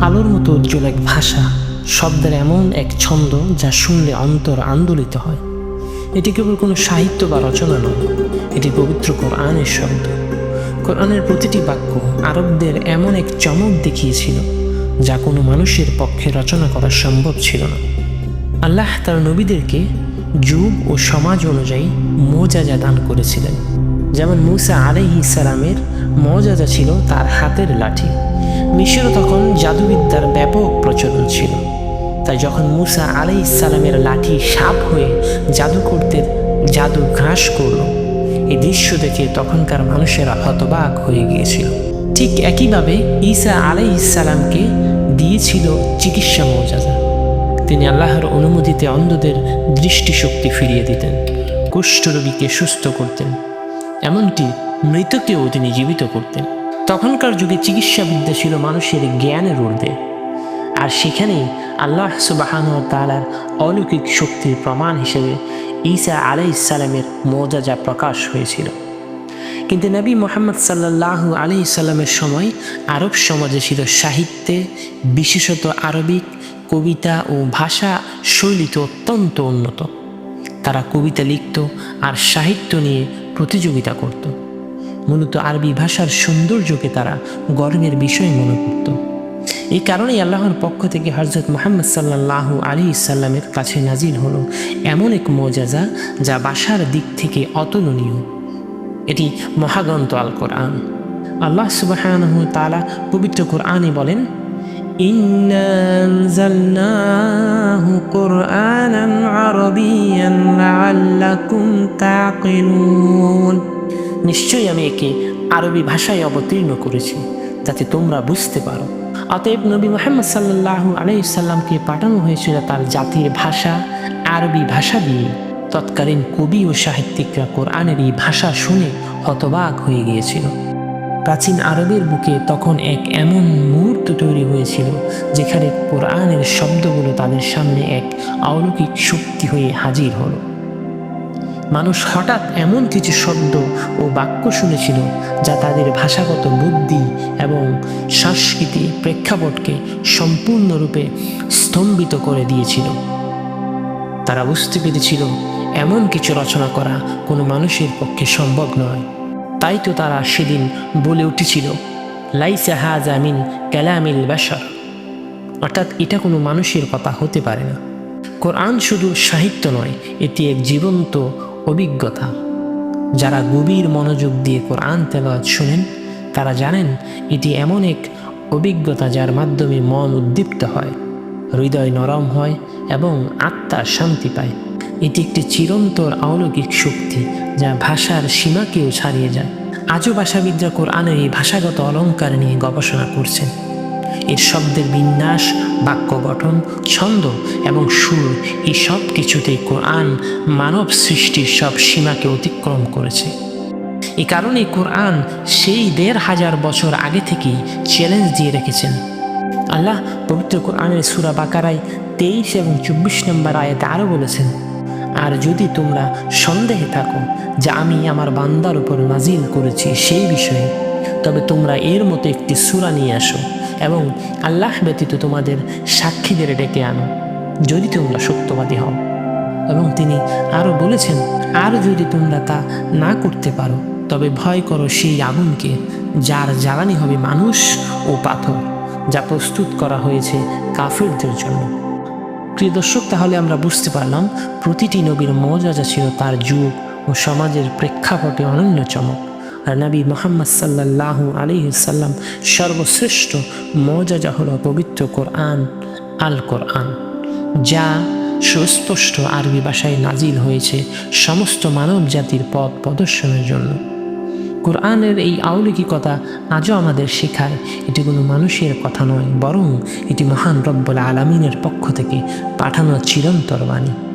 আলোর মতো উজ্জ্বল এক ভাষা, শব্দের এমন এক ছন্দ যা শুনলে অন্তর আন্দোলিত হয়। এটি কেবল কোনো সাহিত্য বা রচনা নয়, এটি পবিত্র কোরআনের শব্দ। কোরআনের প্রতিটি বাক্য আরবদের এমন এক চমক দেখিয়েছিল, যা কোনো মানুষের পক্ষে রচনা করা সম্ভব ছিল না। আল্লাহ তার নবীদেরকে যুগ ও সমাজ অনুযায়ী মোজাজা দান করেছিলেন। যেমন মুসা আলাইহি সালামের মজাজা ছিল তার হাতের লাঠি। মিশরে তখন জাদুবিদ্যার ব্যাপক প্রচলন ছিল। তাই যখন মুসা আলাই সালামের লাঠি সাপ হয়ে জাদু করতে জাদু ঘাস করল, এই দৃশ্য দেখে তখনকার মানুষেরা হতবাক হয়ে গিয়েছিল। ঠিক একইভাবে ঈসা আলাই ইসালামকে দিয়েছিল চিকিৎসা মৌজাজা তিনি আল্লাহর অনুমতিতে অন্ধদের দৃষ্টিশক্তি ফিরিয়ে দিতেন, কুষ্ঠরোগীকে সুস্থ করতেন। এমনকি মৃতকেও তিনি জীবিত করতেন। তখনকার যুগে চিকিৎসাবিদ্যা ছিল মানুষের জ্ঞানের ঊর্ধ্বে। আর সেখানেই আল্লাহ সুবাহান তালার অলৌকিক শক্তির প্রমাণ হিসেবে ঈসা আলাই ইসালামের মজাজা প্রকাশ হয়েছিল। কিন্তু নবী মোহাম্মদ সাল্লাহ আলি সাল্লামের সময় আরব সমাজে ছিল সাহিত্যে বিশেষত আরবিক কবিতা ও ভাষা শৈলীতে অত্যন্ত উন্নত। তারা কবিতা লিখত আর সাহিত্য নিয়ে প্রতিযোগিতা করত। মূলত আরবি ভাষার সৌন্দর্যকে তারা গর্বের বিষয় মনে করত। এই কারণেই আল্লাহর পক্ষ থেকে হজরত মোহাম্মদ সাল্লাহ আলী ইসাল্লামের কাছে নাজিল হলো এমন এক মজাজা যা বাসার দিক থেকে অতুলনীয়। এটি মহাগ্রন্থ আল কোরআন আল্লাহ সুবাহ তালা পবিত্র কোরআনে বলেন إنا أنزلناه قرآنا عربيا لعلكم تعقلون নিশ্চয়ই আমি একে আরবি ভাষায় অবতীর্ণ করেছি যাতে তোমরা বুঝতে পারো অতএব নবী মোহাম্মদ সাল্লাহ আলাইসাল্লামকে পাঠানো হয়েছিল তার জাতির ভাষা আরবি ভাষা দিয়ে তৎকালীন কবি ও সাহিত্যিকরা কোরআনের এই ভাষা শুনে হতবাক হয়ে গিয়েছিল প্রাচীন আরবের বুকে তখন এক এমন মুহূর্ত তৈরি হয়েছিল, যেখানে কোরআনের শব্দগুলো তাদের সামনে এক অলৌকিক শক্তি হয়ে হাজির হলো। মানুষ হঠাৎ এমন কিছু শব্দ ও বাক্য শুনেছিল, যা তাদের ভাষাগত বুদ্ধি এবং সংস্কৃতি প্রেক্ষাপটকে সম্পূর্ণরূপে স্তম্ভিত করে দিয়েছিল। তারা বুঝতে পেরেছিল, এমন কিছু রচনা করা কোনো মানুষের পক্ষে সম্ভব নয়। তাই তো তারা সেদিন বলে উঠেছিল, লাইসা হাজামিন ক্যালামিল বাসার অর্থাৎ এটা কোনো মানুষের কথা হতে পারে না। কোরআন শুধু সাহিত্য নয়, এটি এক জীবন্ত অভিজ্ঞতা। যারা গভীর মনোযোগ দিয়ে কোরআন তেলাওয়াত শোনেন, তারা জানেন এটি এমন এক অভিজ্ঞতা যার মাধ্যমে মন উদ্দীপ্ত হয়, হৃদয় নরম হয় এবং আত্মা শান্তি পায়। এটি একটি চিরন্তর অলৌকিক শক্তি, যা ভাষার সীমাকেও ছাড়িয়ে যায়। আজও ভাষাবিদরা কোরআনের এই ভাষাগত অলঙ্কার নিয়ে গবেষণা করছেন। এর শব্দের বিন্যাস, বাক্য গঠন, ছন্দ এবং সুর, এই সব কিছুতেই কোরআন মানব সৃষ্টির সব সীমাকে অতিক্রম করেছে। এ কারণে কোরআন সেই দেড় হাজার বছর আগে থেকেই চ্যালেঞ্জ দিয়ে রেখেছেন। আল্লাহ পবিত্র কোরআনের সুরা বাকারায় তেইশ এবং চব্বিশ নম্বর আয়াতে আরও বলেছেন আর যদি তোমরা সন্দেহে থাকো যে আমি আমার বান্দার উপর নাজিল করেছি সেই বিষয়ে, তবে তোমরা এর মতো একটি সুরা নিয়ে আসো এবং আল্লাহ ব্যতীত তোমাদের সাক্ষীদের ডেকে আনো, যদি তোমরা সত্যবাদী হও। এবং তিনি আরও বলেছেন, আর যদি তোমরা তা না করতে পারো, তবে ভয় করো সেই আগুনকে, যার জ্বালানি হবে মানুষ ও পাথর, যা প্রস্তুত করা হয়েছে কাফেরদের জন্য। প্রিয় দর্শক, তাহলে আমরা বুঝতে পারলাম প্রতিটি নবীর মজাজা ছিল তার যুগ ও সমাজের প্রেক্ষাপটে অনন্য চমক। আর নবী মোহাম্মদ সাল্লাহ আলী সাল্লাম সর্বশ্রেষ্ঠ মজাজা হল পবিত্র কোরআন আল কোরআন যা সুস্পষ্ট আরবি ভাষায় নাজিল হয়েছে সমস্ত মানব জাতির পথ প্রদর্শনের জন্য। কোরআনের এই আউলিকিকতা আজও আমাদের শেখায়। এটি কোনো মানুষের কথা নয়, বরং এটি মহান রব্বুল আলমিনের পক্ষ থেকে পাঠানো চিরন্তর বাণী।